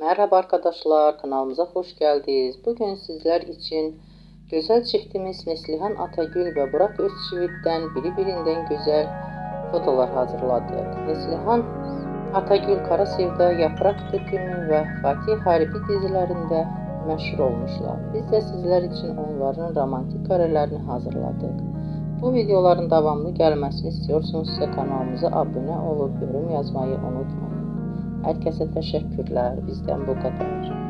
Merhaba arkadaşlar, kanalımıza hoş geldiniz. Bugün sizler için güzel çiftimiz Neslihan Atagül ve Burak Özçivit'ten birbirinden güzel fotolar hazırladık. Neslihan Atagül Kara Sevda, Yaprak Dökümü ve Fatih Harbi dizilerinde meşhur olmuşlar. Biz de sizler için onların romantik karelerini hazırladık. Bu videoların devamlı gelmesini istiyorsanızsa kanalımıza abone olup yorum yazmayı unutmayın. Herkese teşekkürler. Bizden bu kadar.